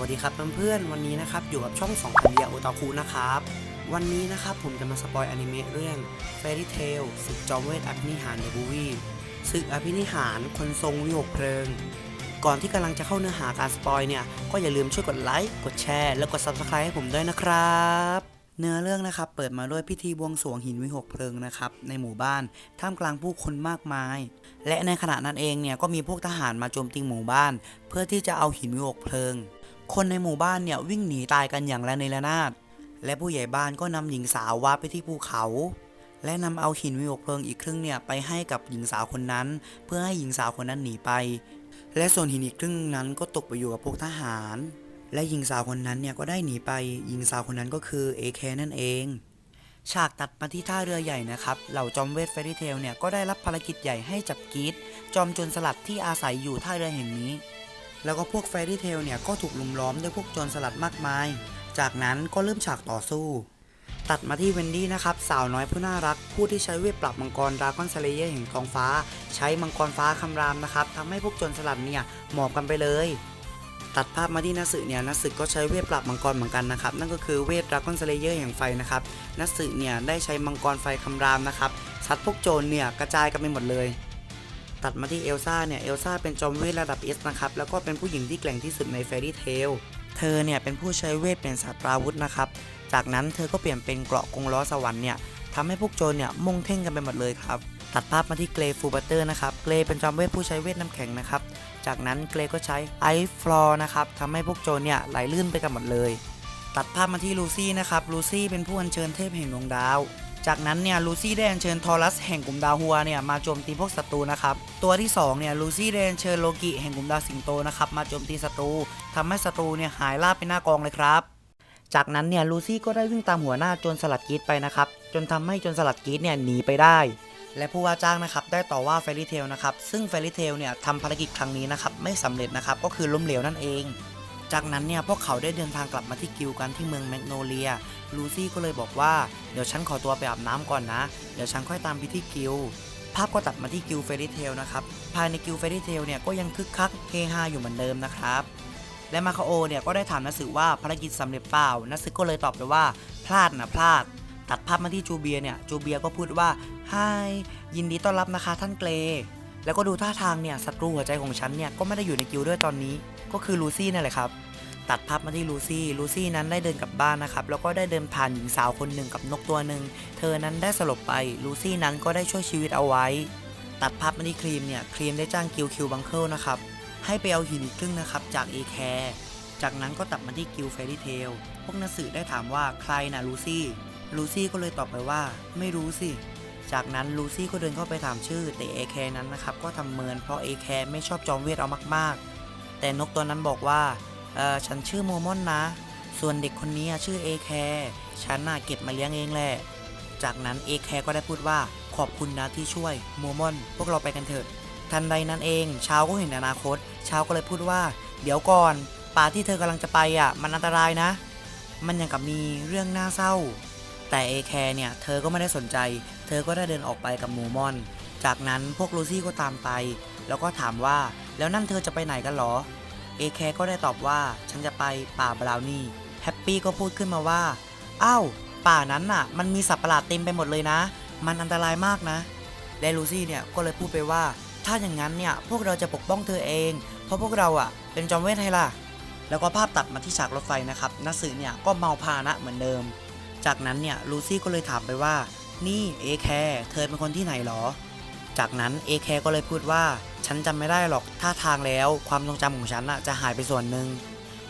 วัสดีครับเพื่อนๆวันนี้นะครับอยู่กับช่อง2พันเดียโอตาคุนะครับ วันนี้นะครับผมจะมาสปอยอนิเมะเรื่อง Fairy Tail ศึกจอมเวทอภินิหารเดบูวีศึกอภินิหารคนทรงวิหกเพลิง ก่อนที่กำลังจะเข้าเนื้อหาการสปอยเนี่ย ก็อย่าลืมช่วยกดไลค์กดแชร์แล้วกด Subscribe ให้ผมด้วยนะครับ เนื้อเรื่องนะครับเปิดมาด้วยพิธีบวงสรวงหินวิหกเพลิงนะครับในหมู่บ้านท่ามกลางผู้คนมากมาย และในขณะนั้นเองเนี่ยก็มีพวกทหารมาโจมตีหมู่บ้าน เพื่อที่จะเอาหินวิหกเพลิง คนในหมู่บ้านเนี่ยวิ่งหนีตายกันอย่างระเนระนาดและผู้ใหญ่บ้านก็นำหญิงสาววาดไปที่ภูเขา และนำเอาหินวิหกเพลิงอีกครึ่งเนี่ยไปให้กับหญิงสาวคนนั้น เพื่อให้หญิงสาวคนนั้นหนีไป และส่วนหินอีกครึ่งนั้นก็ตกไปอยู่กับพวกทหาร และหญิงสาวคนนั้นเนี่ยก็ได้หนีไป หญิงสาวคนนั้นก็คือเอแคนั่นเอง ฉากตัดมาที่ท่าเรือใหญ่นะครับ เหล่าจอมเวทเฟร y เทลเนี่ยก็ได้รับภารกิจใหญ่ให้จับกีดจอมจรสลัดที่อาศัยอยู่ท่าเรือแห่งนี้ แล้วก็พวกเฟร y เทลเนี่ยก็ถูกลุมล้อมด้วยพวกโจรสลัดมากมาย จากนั้นก็เริ่มฉากต่อสู้ ตัดมาที่เวนดี้นะครับ สาวน้อยผู้น่ารัก ผู้ที่ใช้เวทปรับมังกรดราก้อนสเลเยอร์แห่งท้องฟ้า ใช้มังกรฟ้าคำรามนะครับทำให้พวกโจรสลัดเนี่ยหมอบกันไปเลยตัดภาพมาที่นัสึเนี่ยนัสึก็ใช้เวทปรับมังกรเหมือนกันนะครับ นั่นก็คือเวทดราก้อนสเลเยอร์แห่งไฟนะครับนัสึเนี่ยได้ใช้มังกรไฟคำรามนะครับซัดพวกโจรเนี่ยกระจายกันไปหมดเลย ตัดมาที่เอลซ่าเนี่ย เอลซ่าเป็นจอมเวทระดับ S นะครับ แล้วก็เป็นผู้หญิงที่แกร่งที่สุดใน Fairy Tail เธอเนี่ยเป็นผู้ใช้เวทเป็นศาสตราวุธนะครับ จากนั้นเธอก็เปลี่ยนเป็นเกราะกงล้อสวรรค์เนี่ยทำให้พวกโจรเนี่ยมุ่งเท่งกันไปหมดเลยครับ ตัดภาพมาที่เกรฟูบัตเตอร์นะครับ เกรเป็นจอมเวทผู้ใช้เวทน้ำแข็งนะครับ จากนั้นเกรก็ใช้ไอซ์ฟลอร์นะครับทำให้พวกโจรเนี่ยไหลลื่นไปกันหมดเลย ตัดภาพมาที่ลูซี่นะครับ ลูซี่เป็นผู้อัญเชิญเทพแห่งดวงดาว จากนั้นเนี่ยลูซี่ได้อัญเชิญทอรัสแห่งกลุ่มดาวฮัวเนี่ยมาโจมตีพวกศัตรูนะครับตัวที่สองเนี่ยลูซี่ได้อัญเชิญโลกิแห่งกลุ่มดาวสิงโตนะครับมาโจมตีศัตรูทำให้ศัตรูเนี่ยหายราบไปหน้ากองเลยครับ จากนั้นเนี่ยลูซี่ก็ได้วิ่งตามหัวหน้าจรสลัดกีดไปนะครับจนทำให้จรสลัดกีดเนี่ยหนีไปได้และผู้ว่าจ้างนะครับได้ต่อว่าเฟร y เทลนะครับซึ่งเฟร y เทลเนี่ยทำภารกิจครั้งนี้นะครับไม่สำเร็จนะครับก็คือล้มเหลวนั่นเอง จากนั้นเนี่ยพวกเขาได้เดินทางกลับมาที่กิลกันที่เมืองแมกโนเลีย ลูซี่ก็เลยบอกว่าเดี๋ยวฉันขอตัวไปอาบน้ำก่อนนะ เดี๋ยวฉันค่อยตามไปที่กิลภาพก็ตัดมาที่กิลเฟร y เทลนะครับ ภายในกิลเฟร y เทลเนี่ยก็ยังคึกคักเฮฮาอยู่เหมือนเดิมนะครับ และมาคาโอเนี่ยก็ได้ถามนัสึว่าภารกิจสำเร็จเปล่า นัสึก็เลยตอบไปว่าพลาดนะพลาด ตัดภาพมาที่จูเบียเนี่ย จูเบียก็พูดว่าไฮยินดีต้อนรับนะคะท่านเกร แล้วก็ดูท่าทางเนี่ยศัตรูหัวใจของฉันเนี่ยก็ไม่ได้อยู่ในกิลด์ด้วยตอนนี้ ก็คือลูซี่นั่นแหละครับ ตัดภาพมาที่ลูซี่ ลูซี่นั้นได้เดินกลับบ้านนะครับ แล้วก็ได้เดินผ่านหญิงสาวคนหนึ่งกับนกตัวหนึ่ง เธอนั้นได้สลบไป ลูซี่นั้นก็ได้ช่วยชีวิตเอาไว้ ตัดภาพมาที่ครีมเนี่ย ครีมได้จ้างกิลคิวบังเคิลนะครับ ให้ไปเอาหินอีกครึ่งนะครับจากเอแคร์จากนั้นก็ตัดมาที่กิลเฟร y เทล พวกนักสืบได้ถามว่าใครนะลูซี่ ลูซี่ก็เลยตอบไปว่า ไม่รู้สิ จากนั้นลูซี่ก็เดินเข้าไปถามชื่อ แต่เอแคนั้นนะครับก็ทำเมินเพราะเอแคไม่ชอบจอมเวทเอามากๆ แต่นกตัวนั้นบอกว่าเออฉันชื่อโมมอนนะ ส่วนเด็กคนนี้ชื่อเอแคฉันน่ะเก็บมาเลี้ยงเองแหละ จากนั้นเอแคก็ได้พูดว่าขอบคุณนะที่ช่วยโมมอน พวกเราไปกันเถอะ ทันใดนั้นเองชาวก็เห็นอนาคตชาวก็เลยพูดว่า เดี๋ยวก่อนป่าที่เธอกำลังจะไปอะ มันอันตรายนะ มันยังกับมีเรื่องน่าเศร้า แต่เอแคร์เนี่ยเธอก็ไม่ได้สนใจ เธอก็ได้เดินออกไปกับมูมอน จากนั้นพวกลูซี่ก็ตามไป แล้วก็ถามว่าแล้วนั่นเธอจะไปไหนกันหรอ เอแคร์ก็ได้ตอบว่าฉันจะไปป่าบราวนี่ แฮปปี้ก็พูดขึ้นมาว่า อ้าว ป่านั้นน่ะ มันมีสัตว์ประหลาดเต็มไปหมดเลยนะ มันอันตรายมากนะ และลูซี่เนี่ยก็เลยพูดไปว่า ถ้าอย่างนั้นเนี่ยพวกเราจะปกป้องเธอเอง เพราะพวกเราอะ เป็นจอมเวทไทล่ะ แล้วก็ภาพตัดมาที่ฉากรถไฟนะครับนัสือเนี่ยก็เมาพานะเหมือนเดิม จากนั้นเนี่ยลูซี่ก็เลยถามไปว่า นี่เอแคร์เธอเป็นคนที่ไหนหรอ จากนั้นเอแคร์ก็เลยพูดว่า ฉันจำไม่ได้หรอกท่าทางแล้ว ความทรงจำของฉันอะจะหายไปส่วนหนึ่ง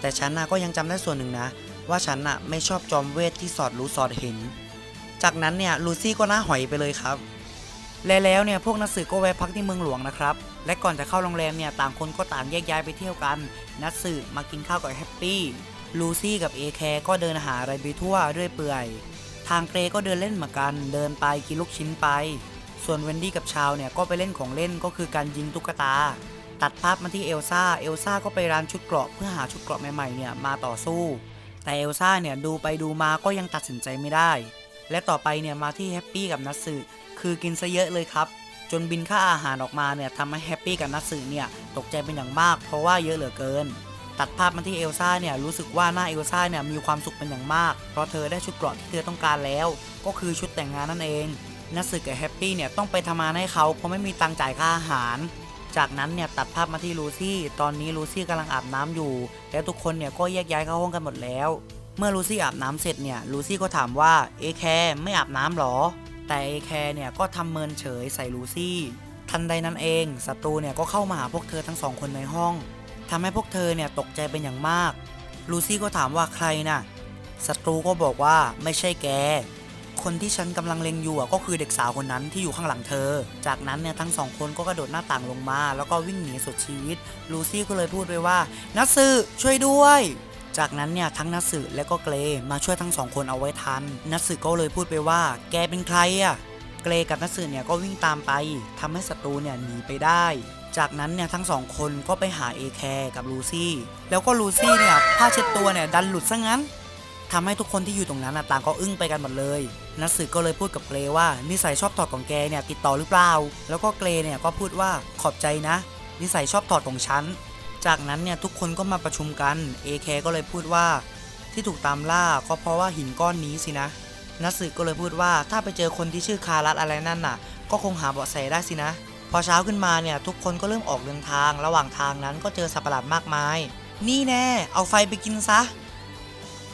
แต่ฉันน่ะก็ยังจำได้ส่วนหนึ่งนะ ว่าฉันน่ะไม่ชอบจอมเวทที่สอดรู้สอดเห็น จากนั้นเนี่ยลูซี่ก็หน้าหอยไปเลยครับและแล้วเนี่ยพวกนักสืบก็แวะพักที่เมืองหลวงนะครับ และก่อนจะเข้าโรงแรมเนี่ยต่างคนก็ต่างแยกย้ายไปเที่ยวกัน นักสืบมากินข้าวกับแฮปปี้ ลูซี่กับเอแคร์ก็เดินหาอะไรไปทั่วเรื่อยเปื่อย ทางเกรก็เดินเล่นเหมือนกัน เดินไปกินลูกชิ้นไป ส่วนเวนดี้กับชาวเนี่ยก็ไปเล่นของเล่นก็คือการยิงตุ๊กตา ตัดภาพมาที่เอลซ่า เอลซ่าก็ไปร้านชุดเกราะเพื่อหาชุดเกราะใหม่ๆเนี่ยมาต่อสู้ แต่เอลซ่าเนี่ยดูไปดูมาก็ยังตัดสินใจไม่ได้ และต่อไปเนี่ยมาที่แฮปปี้กับนัทสึคือกินซะเยอะเลยครับ จนบินค่าอาหารออกมาเนี่ยทำให้แฮปปี้กับนัทสึเนี่ยตกใจเป็นอย่างมาก เพราะว่าเยอะเหลือเกิน ตัดภาพมาที่เอลซ่าเนี่ยรู้สึกว่าหน้าเอลซ่าเนี่ยมีความสุขเป็นอย่างมาก เพราะเธอได้ชุดเกราะที่เธอต้องการแล้ว ก็คือชุดแต่งงานนั่นเองนัสึกับแฮปปี้เนี่ยต้องไปทำงานให้เขาเพราะไม่มีตังค์จ่ายค่าอาหาร จากนั้นเนี่ยตัดภาพมาที่ลูซี่ตอนนี้ลูซี่กำลังอาบน้ำอยู่ แล้วทุกคนเนี่ยก็แยกย้ายเข้าห้องกันหมดแล้ว เมื่อลูซี่อาบน้ำเสร็จเนี่ยลูซี่ก็ถามว่าเอแคร์ไม่อาบน้ำหรอ แต่เอแคร์เนี่ยก็ทำเมินเฉยใส่ลูซี่ทันใดนั้นเองศัตรูเนี่ยก็เข้ามาหาพวกเธอทั้งสองคนในห้อง ทำให้พวกเธอเนี่ยตกใจเป็นอย่างมาก ลูซี่ก็ถามว่าใครน่ะศัตรูก็บอกว่าไม่ใช่แก คนที่ฉันกำลังเล็งอยู่ก็คือเด็กสาวคนนั้นที่อยู่ข้างหลังเธอ จากนั้นเนี่ยทั้งสองคนก็กระโดดหน้าต่างลงมา แล้วก็วิ่งหนีสุดชีวิต ลูซี่ก็เลยพูดไปว่า นัสสึช่วยด้วยจากนั้นเนี่ยทั้งนัสสึและก็เกรมาช่วยทั้งสองคนเอาไว้ทัน นัสสึก็เลยพูดไปว่า แกเป็นใครอะเกรกับนัสสึเนี่ยก็วิ่งตามไปทำให้ศัตรูเนี่ยหนีไปได้ จากนั้นเนี่ยทั้งสองคนก็ไปหาเอแคร์กับลูซี่ แล้วก็ลูซี่เนี่ยผ้าเช็ดตัวเนี่ยดันหลุดซะงั้นทำให้ทุกคนที่อยู่ตรงนั้นนะต่างก็อึ้งไปกันหมดเลย นัสสึก็เลยพูดกับเกรว่านิสัยชอบถอดของแกเนี่ยติดต่อหรือเปล่า แล้วก็เกรเนี่ยก็พูดว่าขอบใจนะ นิสัยชอบถอดของฉัน จากนั้นเนี่ยทุกคนก็มาประชุมกันเอแคก็เลยพูดว่า ที่ถูกตามล่าก็เพราะว่าหินก้อนนี้สินะนัสสึก็เลยพูดว่าถ้าไปเจอคนที่ชื่อคารัสอะไรนั่นน่ะ ก็คงหาเบาะแสได้สินะ พอเช้าขึ้นมาเนี่ยทุกคนก็เริ่มออกเดินทาง ระหว่างทางนั้นก็เจอสัตว์ประหลาดมากมาย นี่แน่ เอาไฟไปกินซะ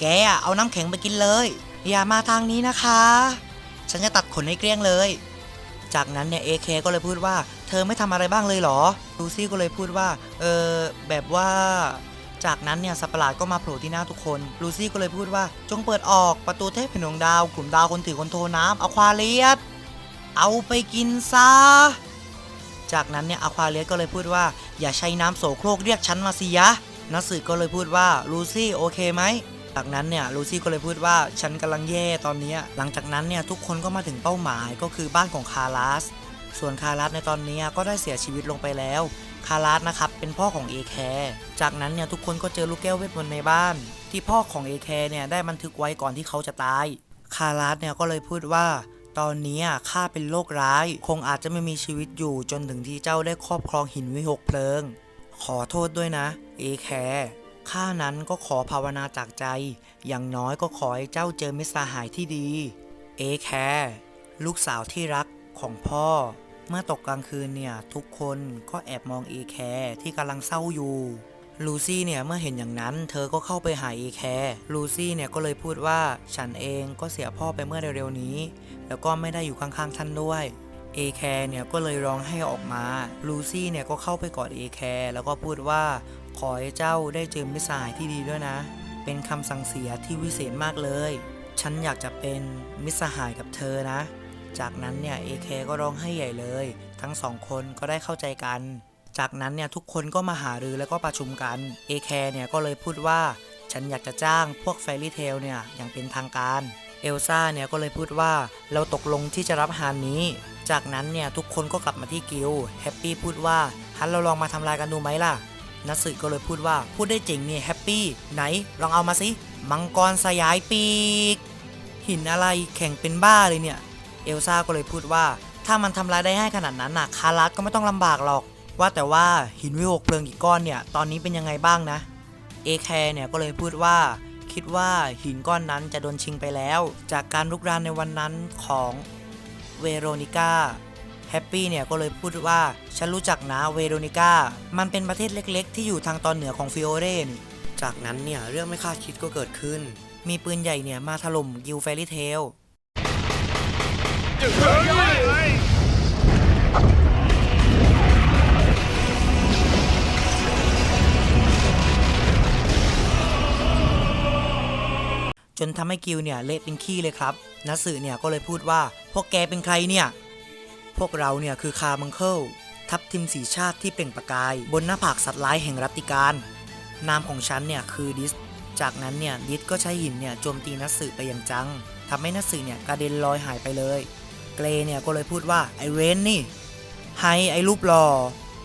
แกเอาน้ำแข็งไปกินเลย อย่ามาทางนี้นะคะ ฉันจะตัดขนให้เกลี้ยงเลย จากนั้นเนี่ยเอเคก็เลยพูดว่า เธอไม่ทำอะไรบ้างเลยเหรอ ลูซี่ก็เลยพูดว่า เออแบบว่า จากนั้นเนี่ยสัตว์ประหลาดก็มาโผล่ที่หน้าทุกคน ลูซี่ก็เลยพูดว่า จงเปิดออกประตูเทพแผ่นดวงดาวกลุ่มดาวคนถือคนโทน้ำอควาเลียสเอาไปกินซะ จากนั้นเนี่ยอควาเลียสก็เลยพูดว่า อย่าใช้น้ำโสโครกเรียกฉันมาสิยะนัสสึก็เลยพูดว่าลูซี่โอเคไหมจากนั้นเนี่ยลูซี่ก็เลยพูดว่าฉันกำลังแย่ตอนนี้ หลังจากนั้นเนี่ยทุกคนก็มาถึงเป้าหมายก็คือบ้านของคารัสส่วนคารัสในตอนนี้ก็ได้เสียชีวิตลงไปแล้ว คารัสนะครับเป็นพ่อของเอแคร์จากนั้นเนี่ยทุกคนก็เจอลูกแก้วเวทมนต์ในบ้าน ที่พ่อของเอแคร์เนี่ยได้บันทึกไว้ก่อนที่เขาจะตาย คารัสเนี่ยก็เลยพูดว่า ตอนนี้ข้าเป็นโรคร้าย คงอาจจะไม่มีชีวิตอยู่จนถึงที่เจ้าได้ครอบครองหินวิหกเพลิง ขอโทษด้วยนะ เอแคร์ข้านั้นก็ขอภาวนาจากใจ อย่างน้อยก็ขอให้เจ้าเจอมิตรสหายที่ดี เอแคร์ลูกสาวที่รักของพ่อ เมื่อตกกลางคืนเนี่ย ทุกคนก็แอบมองเอแคร์ที่กำลังเศร้าอยู่ลูซี่เนี่ยเมื่อเห็นอย่างนั้น เธอก็เข้าไปหาเอแคร์ลูซี่เนี่ยก็เลยพูดว่าฉันเองก็เสียพ่อไปเมื่อเร็วๆนี้ แล้วก็ไม่ได้อยู่ข้างๆท่านด้วยเอแคร์เนี่ยก็เลยร้องให้ออกมาลูซี่เนี่ยก็เข้าไปกอดเอแคร์แล้วก็พูดว่าขอให้เจ้าได้เจอมิสหายที่ดีด้วยนะ เป็นคำสั่งเสียที่วิเศษมากเลย ฉันอยากจะเป็นมิสหายกับเธอนะ จากนั้นเนี่ยเอแคร์ก็ร้องให้ใหญ่เลย ทั้งสองคนก็ได้เข้าใจกัน จากนั้นเนี่ยทุกคนก็มาหารือแล้วก็ประชุมกันเอแคร์เนี่ยก็เลยพูดว่า ฉันอยากจะจ้างพวกแฟรี่เทลเนี่ยอย่างเป็นทางการ เอลซ่าเนี่ยก็เลยพูดว่าเราตกลงที่จะรับฮานนี้ จากนั้นเนี่ยทุกคนก็กลับมาที่กิลแฮปปี้พูดว่าฮันเราลองมาทำลายกันดูไหมล่ะนัสึก็เลยพูดว่าพูดได้จริงนี่แฮปปี้ไหนลองเอามาสิมังกรสยายปีก หินอะไรแข่งเป็นบ้าเลยเนี่ย เอลซ่าก็เลยพูดว่า ถ้ามันทำลายได้ง่ายขนาดนั้นน่ะคารัสก็ไม่ต้องลำบากหรอก ว่าแต่ว่าหินวิหกเพลิงอีกก้อนเนี่ยตอนนี้เป็นยังไงบ้างนะเอแคร์เนี่ยก็เลยพูดว่า คิดว่าหินก้อนนั้นจะโดนชิงไปแล้ว จากการลุกรานในวันนั้นของเวโรนิก้าแฮปปี้เนี่ยก็เลยพูดว่าฉันรู้จักนะเวโรนิก้ามันเป็นประเทศเล็กๆ ที่อยู่ทางตอนเหนือของฟิโอเรนี่จากนั้นเนี่ยเรื่องไม่คาดคิดก็เกิดขึ้น มีปืนใหญ่เนี่ยมาถล่มกิลแฟรี่เทล จนทำให้กิลเนี่ยเละเป็นขี้เลยครับนัสสึเนี่ยก็เลยพูดว่าพวกแกเป็นใครเนี่ย พวกเราเนี่ยคือคาร์มังเคิลทัพทิมสีชาติที่เปล่งประกาย บนหน้าผากสัตว์ร้ายแห่งรัตติการ นามของฉันเนี่ยคือดิส จากนั้นเนี่ยดิสก็ใช้หินเนี่ยโจมตีนัสสึไปอย่างจังทำให้นัสสึเนี่ยกระเด็นลอยหายไปเลย เกรเนี่ยก็เลยพูดว่าไอเวนนี่ไฮไอรูปหล่อ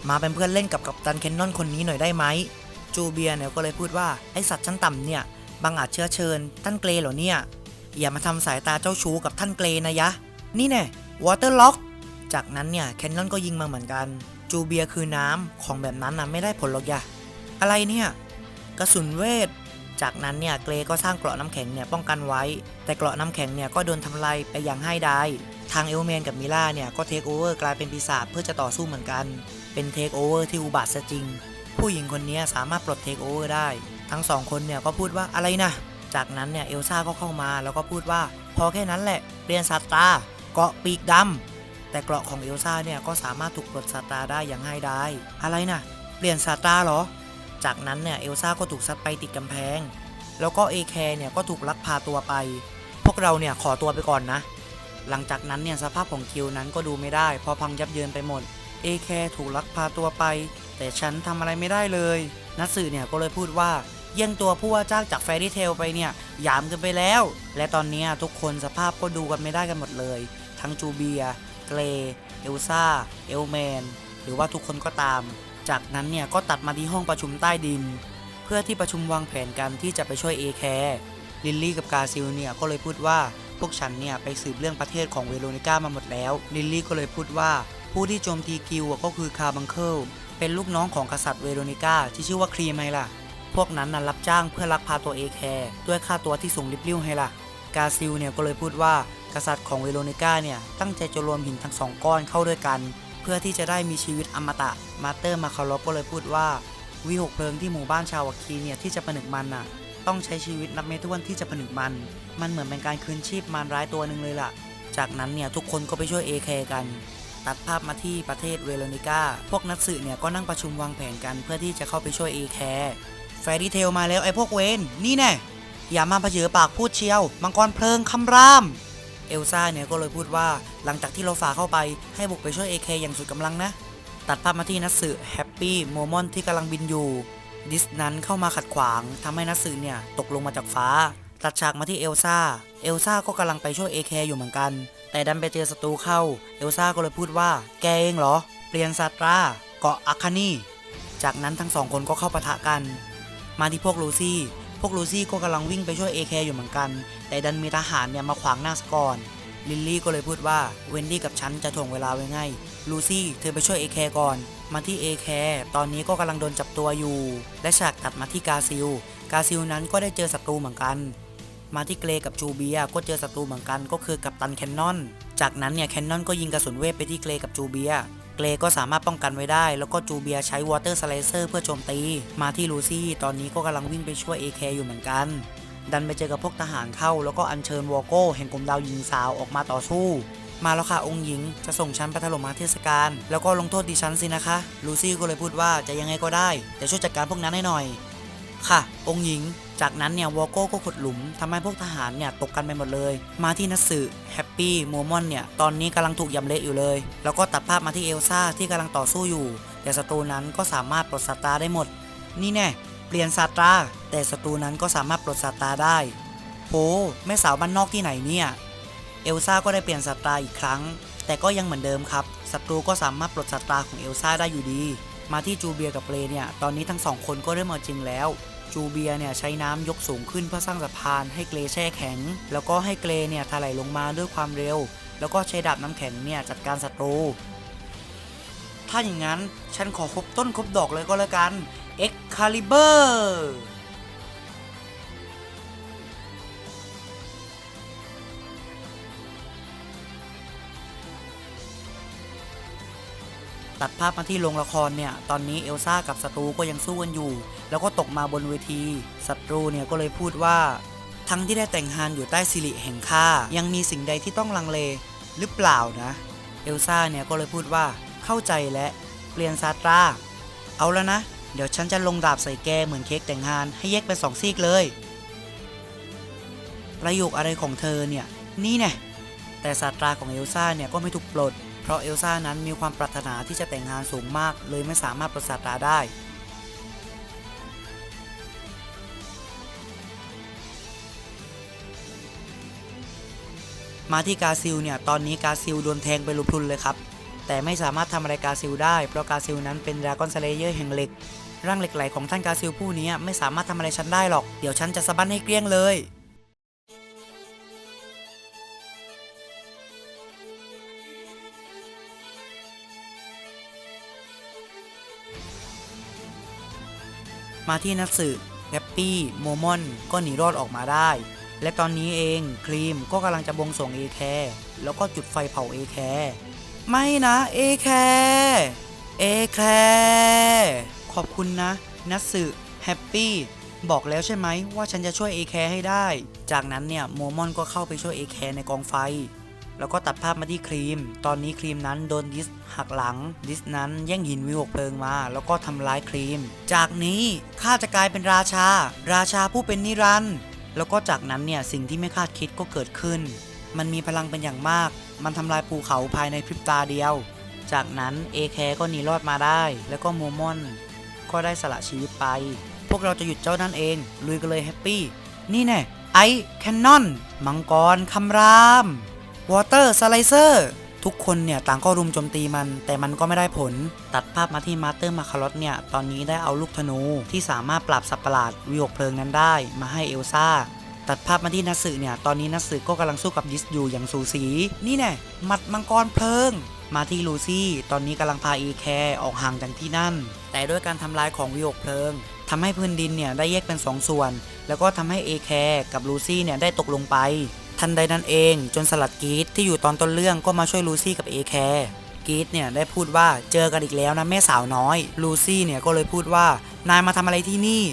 มาเป็นเพื่อนเล่นกับกัปตันเคนนอนคนนี้หน่อยได้ไหมจูเบียเนี่ยก็เลยพูดว่าไอสัตว์ชั้นต่ำเนี่ย บังอาจเชื้อเชิญ ท่านเกรเหรอเนี่ย อย่ามาทำสายตาเจ้าชู้กับท่านเกรนะยะ นี่แน่วอเตอร์ล็อก จากนั้นเนี่ยแคนนอนก็ยิงมาเหมือนกัน จูเบียคือน้ำของแบบนั้นนะไม่ได้ผลหรอกยะ อะไรเนี่ยกระสุนเวท จากนั้นเนี่ยเกรก็สร้างเกราะน้ำแข็งเนี่ยป้องกันไว้ แต่เกราะน้ำแข็งเนี่ยก็โดนทำลายไปอย่างง่ายดายทางเอลเมนกับมิล่าเนี่ยก็เทคโอเวอร์กลายเป็นปีศาจเพื่อจะต่อสู้เหมือนกัน เป็นเทคโอเวอร์ที่อุบาทซะจริง ผู้หญิงคนนี้สามารถปลดเทคโอเวอร์ได้ ทั้งสองคนเนี่ยก็พูดว่าอะไรนะ จากนั้นเนี่ยเอลซ่าก็เข้ามาแล้วก็พูดว่า พอแค่นั้นแหละ เปลี่ยนสัตตราเกาะปีกดำแต่เกราะของเอลซ่าเนี่ยก็สามารถถูกปลดสัตราได้อย่างง่ายดายอะไรนะเปลี่ยนสัตราเหรอ จากนั้นเนี่ยเอลซ่าก็ถูกซัดไปติดกำแพง แล้วก็เอแคร์เนี่ยก็ถูกลักพาตัวไป พวกเราเนี่ยขอตัวไปก่อนนะ หลังจากนั้นเนี่ยสภาพของคิวนั้นก็ดูไม่ได้เพราะพังยับเยินไปหมดเอแคร์ถูกลักพาตัวไป แต่ฉันทำอะไรไม่ได้เลยนัทสื่อเนี่ยก็เลยพูดว่า ย่งตัวผู้ว่าจ้างจากแฟรี่เทลไปเนี่ยหยามกันไปแล้ว และตอนนี้ทุกคนสภาพก็ดูกันไม่ได้กันหมดเลย ทั้งจูเบีย เกรเอลซ่า เอลแมน หรือว่าทุกคนก็ตาม จากนั้นเนี่ยก็ตัดมาที่ห้องประชุมใต้ดิน เพื่อที่ประชุมวางแผนกันที่จะไปช่วยเอแคร์ลิลลี่กับกาซิลเนี่ยก็เลยพูดว่าพวกฉันเนี่ยไปสืบเรื่องประเทศของเวโรนิก้ามาหมดแล้ว ลิลลี่ก็เลยพูดว่า ผู้ที่โจมตีกิวอะก็คือคาบังเคิลเป็นลูกน้องของกษัตริย์เวโรนิก้าที่ชื่อว่าครีมไงล่ะ พวกนั้นน่ะรับจ้างเพื่อลักพาตัวเอแคร์ด้วยค่าตัวที่สูงริบลิ่วให้ล่ะ กาซิลเนี่ยก็เลยพูดว่ากษัตริย์ของเวโรนิก้าเนี่ยตั้งใจจะรวมหินทั้งสองก้อนเข้าด้วยกัน เพื่อที่จะได้มีชีวิตอมตะ มาเตอร์มาคารอฟก็เลยพูดว่าวิหกเพลิงที่หมู่บ้านชาววัคคีเนี่ยที่จะผนึกมันน่ะ ต้องใช้ชีวิตนับไม่ถ้วนที่จะผนึกมัน มันเหมือนเป็นการคืนชีพมารร้ายตัวหนึ่งเลยล่ะ จากนั้นเนี่ยทุกคนก็ไปช่วยเอแคกัน ตัดภาพมาที่ประเทศเวโรนิก้าพวกนักสืบเนี่ยก็นั่งประชุมวางแผนกันเพื่อที่จะเข้าไปช่วยเอแค แฟรี่เทลมาแล้วไอ้พวกเวนนี่แน่อย่ามาเผยปากพูดเชียว มังกรเพลิงคำราม เอลซ่าเนี่ยก็เลยพูดว่าหลังจากที่เราฝ่าเข้าไปให้บุกไปช่วยเอเคอย่างสุดกำลังนะ ตัดภาพมาที่นัสสึแฮปปี้โมมอนที่กำลังบินอยู่ดิสนั้นเข้ามาขัดขวางทำให้นัสสึเนี่ยตกลงมาจากฟ้า ตัดฉากมาที่เอลซ่า เอลซ่าก็กำลังไปช่วยเอเคอยู่เหมือนกัน แต่ดันไปเจอศัตรูเข้า เอลซ่าก็เลยพูดว่า แกเองเหรอ เปลี่ยนซาตราเกาะอาคานีจากนั้นทั้งสองคนก็เข้าปะทะกัน มาที่พวกลูซี่ พวกลูซี่ก็กำลังวิ่งไปช่วยเอแคอยู่เหมือนกัน แต่ดันมีทหารเนี่ยมาขวางหน้าสกอนลิลลี่ก็เลยพูดว่าเวนดี้กับฉันจะถ่วงเวลาไว้ไงลูซี่เธอไปช่วยเอแคก่อน มาที่เอแคตอนนี้ก็กำลังโดนจับตัวอยู่ และฉากตัดมาที่กาซิล กาซิลนั้นก็ได้เจอศัตรูเหมือนกัน มาที่เกรกับจูเบียก็เจอศัตรูเหมือนกันก็คือกัปตันแคนนอน จากนั้นเนี่ยแคนนอนก็ยิงกระสุนเวทไปที่เกรกับจูเบีย เกรก็สามารถป้องกันไว้ได้ แล้วก็จูเบียใช้วอเตอร์สไลเซอร์เพื่อโจมตี มาที่ลูซี่ ตอนนี้ก็กำลังวิ่งไปช่วยเอแคอยู่เหมือนกัน ดันไปเจอกับพวกทหารเข้า แล้วก็อัญเชิญวอโก้แห่งกลุ่มดาวยิงสาวออกมาต่อสู้ มาแล้วค่ะองค์หญิง จะส่งฉันไปถล่มมาเทศกาลแล้วก็ลงโทษดิฉันสินะคะ ลูซี่ก็เลยพูดว่าจะยังไงก็ได้ แต่ช่วยจัดการพวกนั้นให้หน่อย ค่ะ องค์หญิง จากนั้นเนี่ยวอโก้ก็ขุดหลุมทำให้พวกทหารเนี่ยตกกันไปหมดเลย มาที่นัสสึแฮปปี้โมมอนเนี่ยตอนนี้กำลังถูกยำเละอยู่เลย แล้วก็ตัดภาพมาที่เอลซ่าที่กำลังต่อสู้อยู่ แต่ศัตรูนั้นก็สามารถปลดสัตราได้หมด นี่แน่เปลี่ยนสัตราแต่ศัตรูนั้นก็สามารถปลดสัตราได้โหแม่สาวบ้านนอกที่ไหนเนี่ยเอลซ่าก็ได้เปลี่ยนสัตราอีกครั้ง แต่ก็ยังเหมือนเดิมครับศัตรูก็สามารถปลดสัตราของเอลซ่าได้อยู่ดีมาที่จูเบียกับเรเนี่ย ตอนนี้ทั้งสองคนก็เริ่มเอาจริงแล้ว จูเบียเนี่ยใช้น้ำยกสูงขึ้นเพื่อสร้างสะพานให้เกรแช่แข็ง แล้วก็ให้เกรเนี่ยถลายลงมาด้วยความเร็ว แล้วก็ใช้ดาบน้ำแข็งเนี่ยจัดการศัตรู ถ้าอย่างนั้นฉันขอครบต้นครบดอกเลยก็แล้วกันเอ็กคาลิเบอร์ ตัดภาพมาที่โรงละครเนี่ย ตอนนี้เอลซ่ากับศัตรูก็ยังสู้กันอยู่ แล้วก็ตกมาบนเวที ศัตรูเนี่ยก็เลยพูดว่า ทั้งที่ได้แต่งงานอยู่ใต้สิริแห่งข้า ยังมีสิ่งใดที่ต้องลังเลหรือเปล่านะ เอลซ่าเนี่ยก็เลยพูดว่า เข้าใจและเปลี่ยนซาตรา เอาแล้วนะ เดี๋ยวฉันจะลงดาบใส่แกเหมือนเค้กแต่งงานให้แยกเป็นสองซีกเลย ประโยคอะไรของเธอเนี่ย นี่แน่แต่ศาตราของเอลซ่าเนี่ยก็ไม่ถูกปลด เพราะเอลซ่านั้นมีความปรารถนาที่จะแต่งงานสูงมาก เลยไม่สามารถปลดศาสตาได้มาที่กาซิลเนี่ย ตอนนี้กาซิลโดนแทงไปลุพลุนเลยครับ แต่ไม่สามารถทำอะไรกาซิลได้ เพราะกาซิลนั้นเป็นดราก้อนสเลเยอร์แห่งเหล็ก ร่างเหล็กไหลของท่านกาซิลผู้นี้ไม่สามารถทำอะไรฉันได้หรอก เดี๋ยวฉันจะสะบั้นให้เกลี้ยงเลย มาที่นักสืบแฮปปี้โมมอนก็หนีรอดออกมาได้ และตอนนี้เองครีมก็กำลังจะบวงส่งเอแคร์แล้วก็จุดไฟเผาเอแคร์ไม่นะเอแคร์เอแคร์ขอบคุณนะนัสึแฮปปี้บอกแล้วใช่ไหมว่าฉันจะช่วยเอแคร์ให้ได้ จากนั้นเนี่ยโมมอนก็เข้าไปช่วยเอแคร์ในกองไฟ แล้วก็ตัดภาพมาที่ครีม ตอนนี้ครีมนั้นโดนดิสหักหลัง ดิสนั้นแย่งหินวิวหกเพลิงมา แล้วก็ทำร้ายครีม จากนี้ข้าจะกลายเป็นราชา ราชาผู้เป็นนิรันดร์แล้วก็จากนั้นเนี่ยสิ่งที่ไม่คาดคิดก็เกิดขึ้น มันมีพลังเป็นอย่างมาก มันทำลายภูเขาภายในพริบตาเดียว จากนั้นเอแคร์ก็หนีรอดมาได้ แล้วก็โมมอน ก็ได้สละชีวิตไป พวกเราจะหยุดเจ้านั่นเอง ลุยกันเลยแฮปปี้ นี่แน่ไอแคนนอน มังกรคำราม วอเตอร์สไลเซอร์ทุกคนเนี่ยต่างก็รุมโจมตีมัน แต่มันก็ไม่ได้ผล ตัดภาพมาที่มาสเตอร์มาคารอตเนี่ย ตอนนี้ได้เอาลูกธนูที่สามารถปราบสัตว์ประหลาดวิวกเพลิงนั้นได้ มาให้เอลซ่า ตัดภาพมาที่นัสสึเนี่ย ตอนนี้นัสสึก็กำลังสู้กับดิสอยู่อย่างสูสี นี่แน่หมัดมังกรเพลิง มาที่ลูซี่ ตอนนี้กำลังพาเอแคร์ออกห่างจากที่นั่น แต่ด้วยการทำลายของวิวกเพลิงทำให้พื้นดินเนี่ยได้แยกเป็นสองส่วน แล้วก็ทำให้เอแคร์กับลูซี่เนี่ยได้ตกลงไป ทันใดนั้นเองจนสลัดกรีดที่อยู่ตอนต้นเรื่องก็มาช่วยลูซี่กับเอแคร์กรีดเนี่ยได้พูดว่าเจอกันอีกแล้วนะแม่สาวน้อยลูซี่เนี่ยก็เลยพูดว่านายมาทำอะไรที่นี่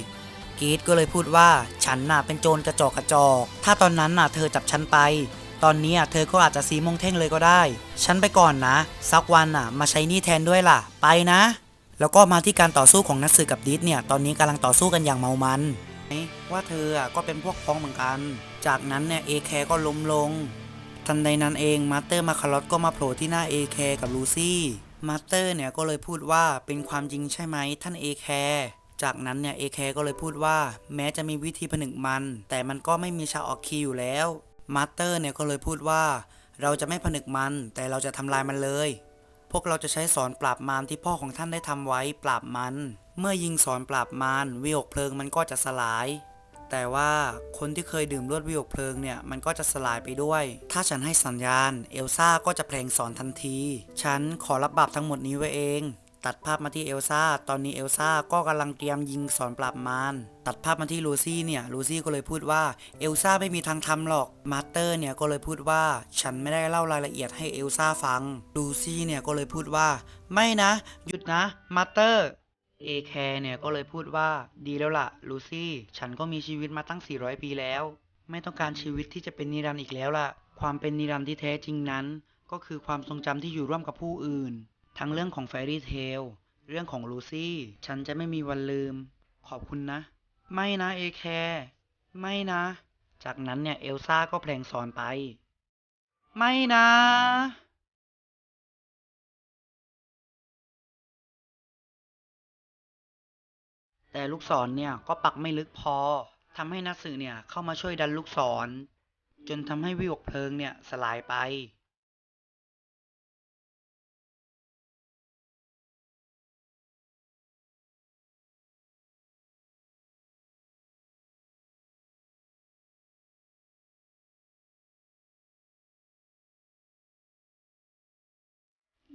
กรีดก็เลยพูดว่าฉันน่ะเป็นโจรกระจอกกระจอก ถ้าตอนนั้นน่ะเธอจับฉันไป ตอนนี้อะเธอก็อาจจะซีมงเท่งเลยก็ได้ ฉันไปก่อนนะ สักวันน่ะมาใช้นี่แทนด้วยล่ะ ไปนะ แล้วก็มาที่การต่อสู้ของนัทสึกับดิสเนี่ยตอนนี้กำลังต่อสู้กันอย่างเมามัน ว่าเธออะก็เป็นพวกพ้องเหมือนกัน จากนั้นเนี่ยเอแคร์ก็ล้มลง ทันใดนั้นเองมาสเตอร์มาคารอตก็มาโผล่ที่หน้าเอแคร์กับลูซี่ มาสเตอร์เนี่ยก็เลยพูดว่าเป็นความจริงใช่ไหมท่านเอแคร์จากนั้นเนี่ยเอแคร์ก็เลยพูดว่า แม้จะมีวิธีผนึกมัน แต่มันก็ไม่มีชาออกคีอยู่แล้วมาสเตอร์เนี่ยก็เลยพูดว่า เราจะไม่ผนึกมัน แต่เราจะทำลายมันเลย พวกเราจะใช้สอนปราบมารที่พ่อของท่านได้ทำไว้ปราบมัน เมื่อยิงสอนปราบมารวิวกเพลิงมันก็จะสลาย แต่ว่าคนที่เคยดื่มลวดวิวกเพลิงเนี่ยมันก็จะสลายไปด้วย ถ้าฉันให้สัญญาณ เอลซ่าก็จะเพลงสอนทันที ฉันขอรับบาปทั้งหมดนี้ไว้เอง ตัดภาพมาที่เอลซ่า ตอนนี้เอลซ่าก็กำลังเตรียมยิงสอนปราบมาร ตัดภาพมาที่ลูซี่เนี่ยลูซี่ก็เลยพูดว่าเอลซ่าไม่มีทางทำหรอก มาสเตอร์เนี่ยก็เลยพูดว่าฉันไม่ได้เล่ารายละเอียดให้เอลซ่าฟัง ลูซี่เนี่ยก็เลยพูดว่า ไม่นะ หยุดนะ มาสเตอร์ เอแคร์เนี่ยก็เลยพูดว่าดีแล้วล่ะลูซี่ ฉันก็มีชีวิตมาตั้ง 400 ปีแล้ว ไม่ต้องการชีวิตที่จะเป็นนิรันดร์อีกแล้วล่ะ ความเป็นนิรันดร์ที่แท้จริงนั้น ก็คือความทรงจำที่อยู่ร่วมกับผู้อื่น ทั้งเรื่องของแฟรี่เทลเรื่องของลูซี่ ฉันจะไม่มีวันลืม ขอบคุณนะ ไม่นะเอแคร์ไม่นะ จากนั้นเนี่ยเอลซ่าก็เพลงสอนไป ไม่นะ แต่ลูกศรเนี่ยก็ปักไม่ลึกพอทำให้นักสือเนี่ยเข้ามาช่วยดันลูกศร จนทำให้วิวกเพลิงเนี่ยสลายไป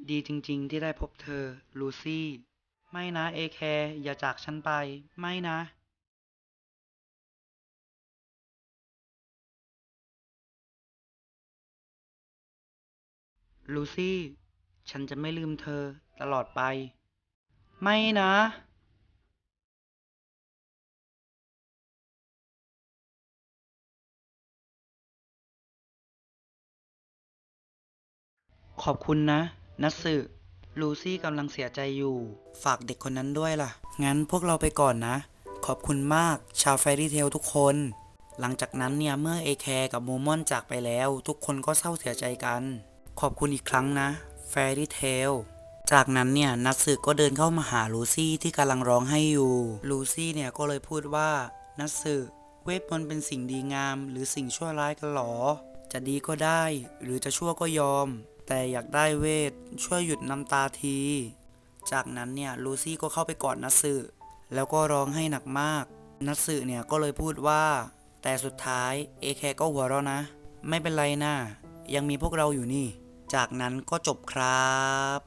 ดีจริง ๆ ที่ได้พบเธอ ลูซี่ ไม่นะเอแคร์อย่าจากฉันไป ไม่นะลูซี่ ฉันจะไม่ลืมเธอตลอดไป ไม่นะ ขอบคุณนะ นัตสึ ลูซี่กำลังเสียใจอยู่ ฝากเด็กคนนั้นด้วยล่ะ งั้นพวกเราไปก่อนนะ ขอบคุณมากชาวแฟรี่เทลทุกคน หลังจากนั้นเนี่ยเมื่อเอแคร์กับโมมอนจากไปแล้ว ทุกคนก็เศร้าเสียใจกัน ขอบคุณอีกครั้งนะแฟรี่เทลจากนั้นเนี่ยนัตสึก็เดินเข้ามาหาลูซี่ที่กำลังร้องไห้อยู่ ลูซี่เนี่ยก็เลยพูดว่านัตสึเวทมนต์เป็นสิ่งดีงาม หรือสิ่งชั่วร้ายกันหรอ จะดีก็ได้ หรือจะชั่วก็ยอม แต่อยากได้เวท ช่วยหยุดน้ำตาที จากนั้นเนี่ยลูซี่ก็เข้าไปกอดนัสึแล้วก็ร้องให้หนักมาก นัสึเนี่ยก็เลยพูดว่า แต่สุดท้ายเอแคก็หัวเราะนะ ไม่เป็นไรนะยังมีพวกเราอยู่นี่ จากนั้นก็จบครับ